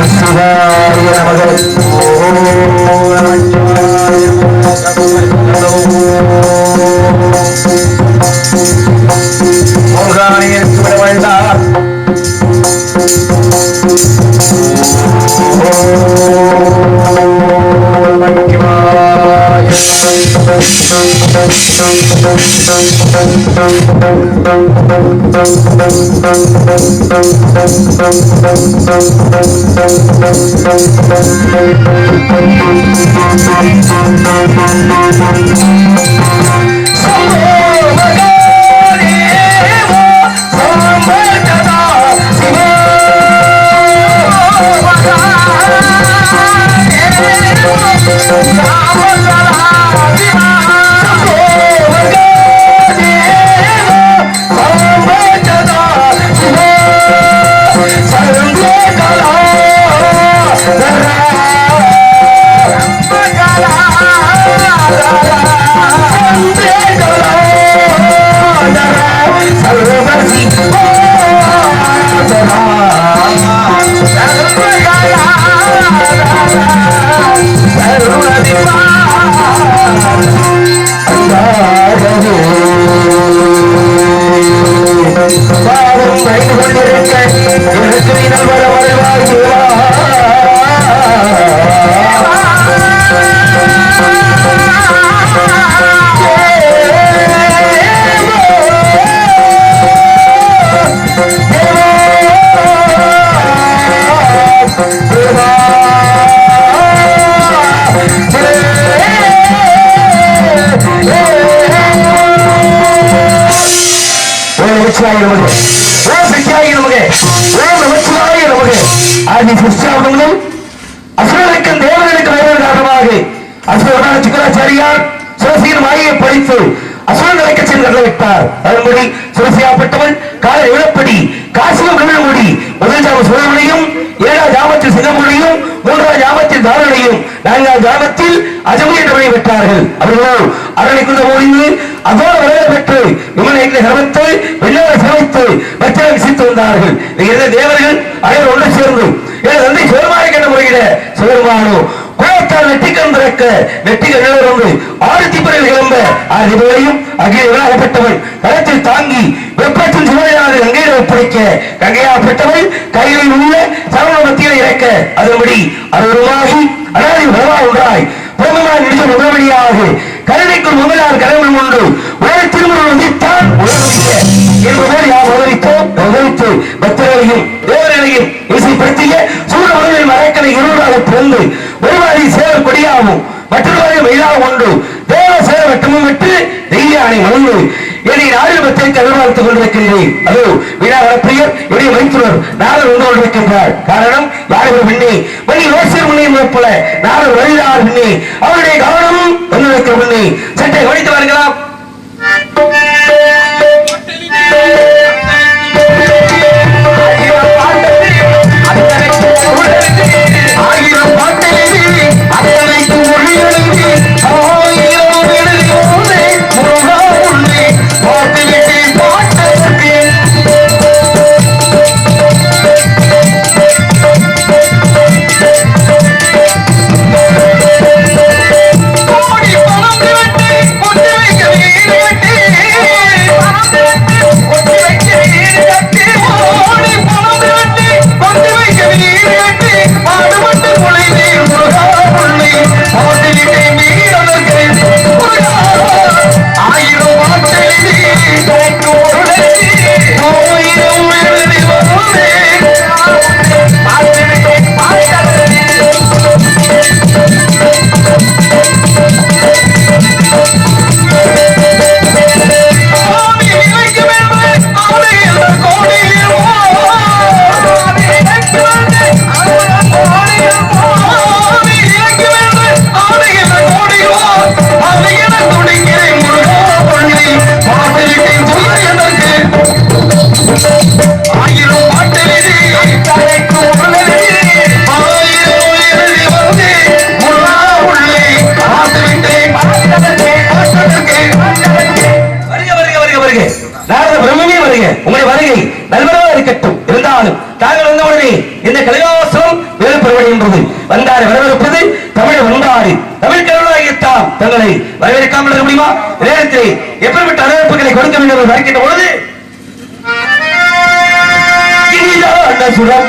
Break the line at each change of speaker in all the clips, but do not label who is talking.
Thank you. Yeah. நமச்சிவாய நமக்கு. ஓம் சக்தியாய நமக்கு. ஓம் நமச்சிவாய நமக்கு. அசுரனுக்கும் தேவர்களுக்கு அசுரனான சுக்கராச்சாரியார் சென்று அதன்படி கால காசியம் முதல் ஜாம ஏழாம் ஜாமத்தில் சிங்கமுடியும் மூன்றாம் ஜாமத்தில் தாரணையும் நான்காம் ஜாமத்தில் அஜமி என்ற விட்டார்கள் அவர்களோ அரணை குந்த ஓடிந்து அதோடு விளையாட பெற்று விமலை சமைத்து வெள்ளாட சமைத்து பச்சை விசித்து வந்தார்கள். இந்த தேவர்கள் அனைவரும் ஒன்று சேர்ந்து எனது தந்தை சிவருமானை கண்ட முறையிட சிவருமானோ குளத்தால் வெட்டிக்கம் திறக்க வெட்டிகள் நிலவரந்து ஆறு பிறகு கிளம்ப ஆதிபதியும் அகில விழாகப்பட்டவன் கரத்தில் தாங்கி வெப்பத்தின் சுவையானது கங்கையில ஒப்படைக்க கங்கையாகப்பட்டவள் கையில் உள்ள சரவண மத்தியில் இறக்க அதன்படி அருள்மாகி அனாதி உடனடியாக கருணைக்கு முதலார் கடவுள் உண்டு. உலக திருமணம் வந்தித்தான் உலகிய என்பதோடு யார் உதவித்தோம் உதவித்து பக்தர்களையும் தேவர்களையும் இசைப்படுத்திய சூழ உலகில் மரக்கலை இருவராக பிறந்து ஒருவாரி சேவர் கொடியாகும் மற்றொருவாரி மயிலாக ஒன்று தேவ சேர வட்டமும் விட்டு தெய்யானை மணந்து என்னை நாளில் பத்திரிக்கை எதிர்பார்த்துக் கொண்டிருக்கிறேன் அதோ வீணா வரப்பிரியர் என்னுடைய மைத்துனர் நாளில் வந்து கொண்டிருக்கின்றார். காரணம் யார் ஒரு பெண்ணே மணி ரோசியர் முன்னே போல. நாங்கள் வருகிறார் பெண்ணே. அவருடைய கவனம் வந்திருக்கிற பெண்ணே. சட்டை கவனித்து வருகிறார் முடியுமா? நேரத்தில் எப்படிப்பட்ட வரவேற்புகளை கொடுக்க வேண்டும் என்று வருகின்ற பொழுது இனிதான சுரம்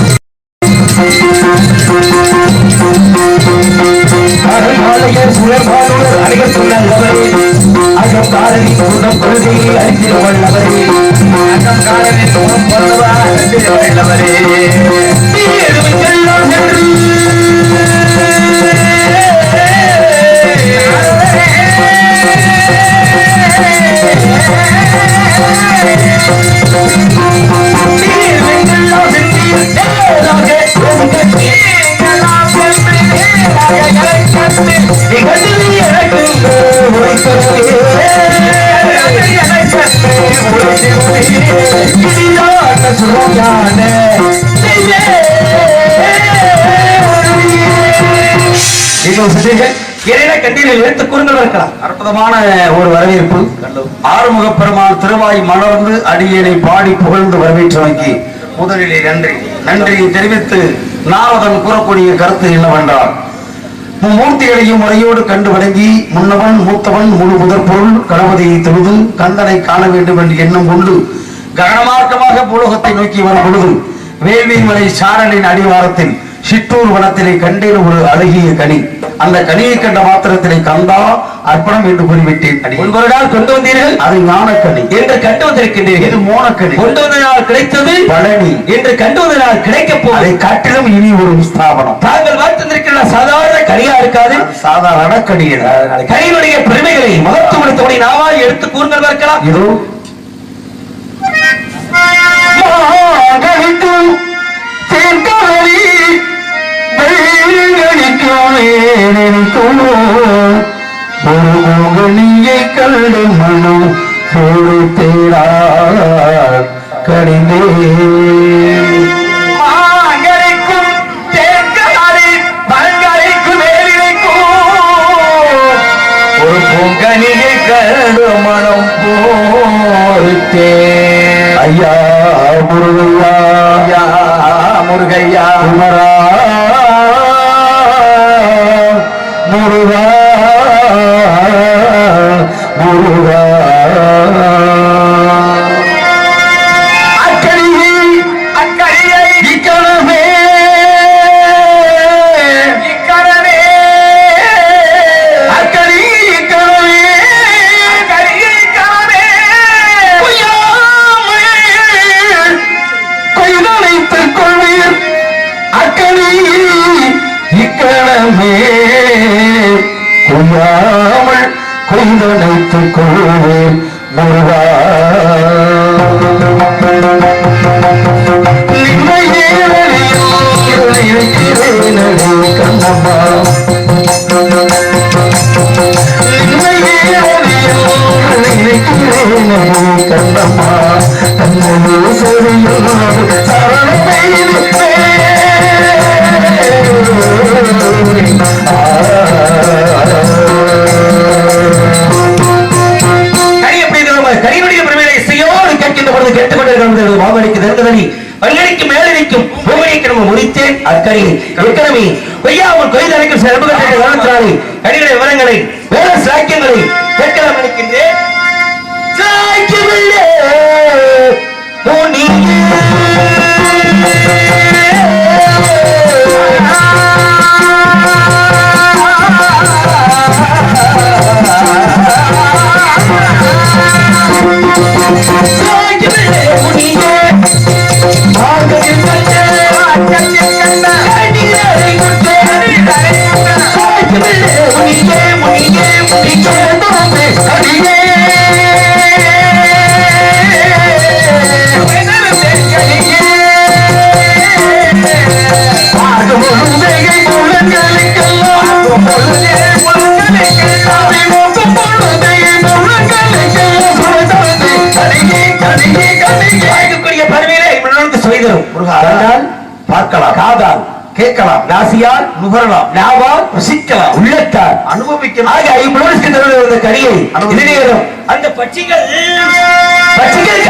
இனிதான சுரம் ஞான இசையேவையே. எனதல் முக்கியமான தமிழொலியே. முக்கியமான தமிழொலியே. இனிதான சுரம் ஞான இசையேவையே. கண்டீர்கள் எடுத்து கூறுங்கள் இருக்கலாம்
அற்புதமான ஒரு வரவேற்பு. ஆறுமுக பெருமான் திருவாய் மலர்ந்து அடியேனை பாடி புகழ்ந்து வரவேற்றமைக்கு முதலிலே நன்றி. நன்றியை தெரிவித்து நாரதன் கூறக்கூடிய கருத்து என்னவென்றால் மும்மூர்த்திகளையும் முறையோடு கண்டு வணங்கி முன்னவன் மூத்தவன் முழு முதற் பொருள் கணபதியை தொழுது கந்தனை காண வேண்டும் என்று எண்ணம் கொண்டு ககனமார்க்கமாக பூலோகத்தை நோக்கி வரும் பொழுது வேள்வி மலை சாரலின் அடிவாரத்தில் சிற்றூர் வனத்திலே கண்டேன் ஒரு அழகிய கனி. அந்த கனியை கண்ட மாத்திரத்திலே கந்தா அர்ப்பணம் என்று குறிவிட்டேன் அடி
முன்பொரு நாள் கொண்டு வந்தீர்கள்?
அது ஞானக்கனி.
என்று கண்டு வந்திருக்கின்றீர்கள்.
இது மோனக்கனி.
கொண்டு வந்த நாள் கிடைத்தது?
பழனி.
என்று கண்டு வந்த நாள் கிடைக்க
அதை காட்டிலும் இனி ஒரு ஸ்தாபனம்.
தாங்கள் வாழ்த்திருக்கிற சாதாரண கனியா இருக்காது?
சாதாரண கனிகள்
கனியினுடைய பெருமைகளை மகத்துவத்தை நாவால் எடுத்து கூறுங்கள் பார்க்கலாம்.
இதோ. மாகழிக்கும் தேன்கவலி வெள்ளிக்கும் கண்டு மனம் சோறு தேரார் கடிந்தே
மாங்கனிக்கும்
கண்டு மனம் ஐயா முருகையா. முருகையா. குமரா.
All right. முடித்தேன் அக்கறையில் ஏற்கனவே பொய்யாமல் கொய்து அணைக்கும் சிறப்புகளை கவனத்தினாலே கடிகளை விவரங்களை வேற சாக்கியங்களை கேட்கலாம் நினைக்கின்றேன் வாய்க்கக்கூடிய சுவைதரும்
பார்க்கலாம்.
காதால்
கேட்கலாம்.
நாசியால்
நுகரலாம்.
நாவால்
ருசிக்கலாம்.
உள்ளத்தால்.
அனுபவிக்கலாம்.
ஆக ஐம்பது தருவது அந்த கரியை பட்சிகள் பட்சிகள்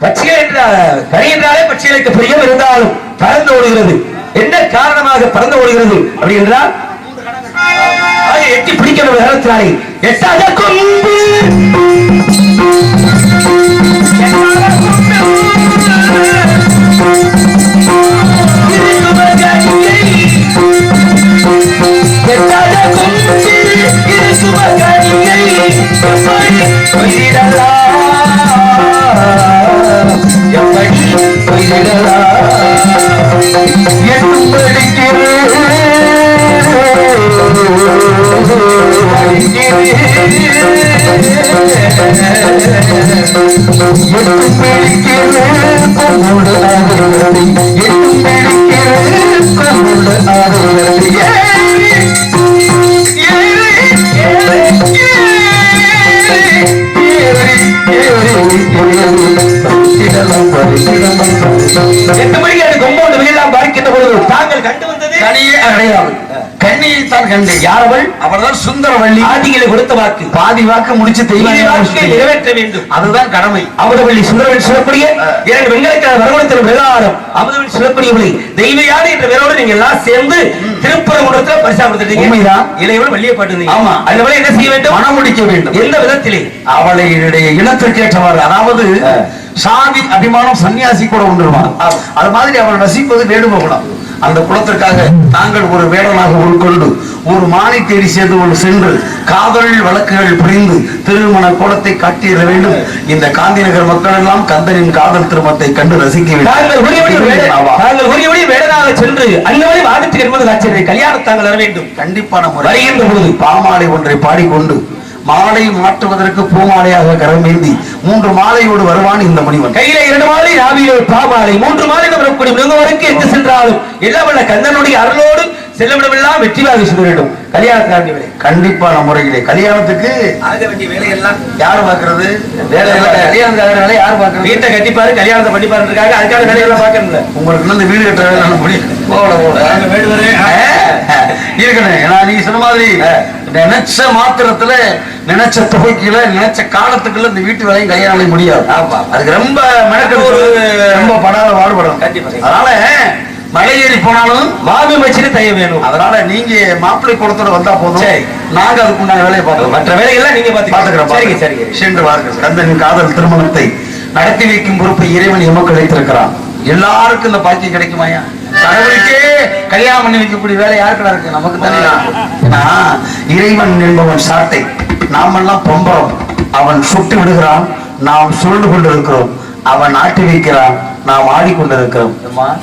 பட்சிகள் கண்டால் கனி என்றாலே பட்சிகளுக்கு பிரியம் இருந்தாலும் பறந்து ஓடுகிறது. என்ன காரணமாக பறந்து ஓடுகிறது அப்படி என்றால் அதை எட்டி பிடிக்கணும் நேரத்தினாலே எட்டாத கொம்பு. எட்டாத கொம்பு. எட்டாத கொம்பு இருக்குமகனியை. எப்படி கொய்திடலாம்? எப்படி கொய்திடலாம்? எட்டும் எட்டு மணிக்கு அது கொம்போடு வெளியெல்லாம் பார்க்கின்ற பொழுது தாங்கள் கண்டு வந்தது
தனியே அடையாது கண்ணியை தான் கண்டு யாரவள்? அவர்தான் சுந்தரவள்ளி.
ஆதிகளை கொடுத்த வாக்கு.
பாதி வாக்கு முடிச்சு
மீதி வாக்கை
தெய்வம்
நிறைவேற்ற வேண்டும்.
அதுதான் கடமை.
அமுதவள்ளி சுந்தரவள்ளி சொல்லக்கூடிய இரண்டு வெங்கலக்கான வரகுணத்தின் விவகாரம் அமுதவள்ளி சொல்லக்கூடியவளை தெய்வயான என்ற பேரோடு நீங்க எல்லாம் சேர்ந்து திருப்பரங்குன்றத்துல பரிசா கொடுத்துட்டீங்க
உண்மைதான்.
இளையவள் வெளியே பாட்டுங்க
ஆமா.
அந்த வேலை என்ன செய்ய வேண்டும்?
மனம் முடிக்க வேண்டும்.
எந்த விதத்திலே?
அவளுடைய இனத்திற்கேற்றவாறு அதாவது சாதி அபிமானம் சன்னியாசி கூட உண்டுமா? அது மாதிரி அவள் வசிப்பது வேடும குலம் அந்த குலத்திற்காக தாங்கள் ஒரு வேடனாக உட்கொண்டு ஒரு மானை தேடி சேர்ந்து கொண்டு சென்று காதல் வழக்குகள் புரிந்து திருமண கோலத்தை காட்டிட வேண்டும். இந்த காந்தி நகர் மக்கள் எல்லாம் கந்தனின் காதல் திருமணத்தை கண்டு ரசிக்க
வேடனாக சென்று அன்னவரை வாதத்துக்கு என்பது காட்சி கல்யாணம் தாங்கள் வர வேண்டும்.
கண்டிப்பான
வருகின்ற பொழுது
பாமாலை ஒன்றை பாடிக்கொண்டு மாலை மாற்றுவதற்கு பூமாலையாக கரமேந்தி மூன்று மாலையோடு வருவான் இந்த முனிவன்.
கையில இரண்டு மாலை ஒரு பாமாலை. மூன்று மாலை வரக்கூடிய மிருகவருக்கு எங்கு சென்றாலும் வல்ல கந்தனுடைய அருளோடு செல்லவிடமெல்லாம் வெற்றியாக கல்யாணத்தினாண்டி வேலை
கண்டிப்பான முறையிலே. கல்யாணத்துக்கு
ஆக வேண்டிய வேலையெல்லாம்
யார் பார்க்கிறது? வேலையெல்லாம் வேலை யார் பார்க்கறது?
வீட்டை கட்டிப்பாரு கல்யாணத்தை பண்ணிப்பாரு இருக்காங்க அதுக்காக வேலையெல்லாம் பார்க்கணும்ல
உங்களுக்கு இந்த வீடு கட்டுற வேலை முடியும் போகல போகல. இருக்கணும். ஏன்னா நீங்க சொன்ன மாதிரி நினைச்ச மாத்திரத்துல நினைச்ச தொகைக்குள்ள நினைச்ச காலத்துக்குள்ள இந்த வீட்டு வேலையும் கல்யாணம் முடியாது. அதுக்கு ரொம்ப மெனக்கெடு
ஒரு-
ரொம்ப படாத பாடுபடும்
கண்டிப்பா.
அதனால மலை ஏறி போனாலும்
மாமி மச்சினு தைய வேணும்.
அதனால நீங்க மாப்பிள்ளை குளத்தோட வந்தா போதும். நாங்க அதுக்குண்டான வேலையை பார்க்கலாம்
மற்ற வேலைகள்லாம் நீங்க
பாத்துக்கிறோம்
சரிங்க சரிங்க.
சென்று வாருங்கள். கந்தனின் காதல் திருமணத்தை நடத்தி வைக்கும் பொறுப்பை இறைவன் எமக்கு அளித்திருக்கிறான். எல்லாருக்கும் இந்த பாக்கியம் கிடைக்குமாயா கடவுளுக்கே கல்யாணம் பண்ணி வைக்கக்கூடிய வேலை யாருக்குடா இருக்கு? நமக்கு தானே. ஏன்னா இறைவன் என்பவன் சாட்டை. நாமெல்லாம் பொம்பரம். அவன் சுட்டு விடுகிறான். நாம் சுருண்டு கொண்டிருக்கிறோம். அவன் ஆட்டி வைக்கிறான். நாம் ஆடிக்கொண்டிருக்கிறோம். அம்மா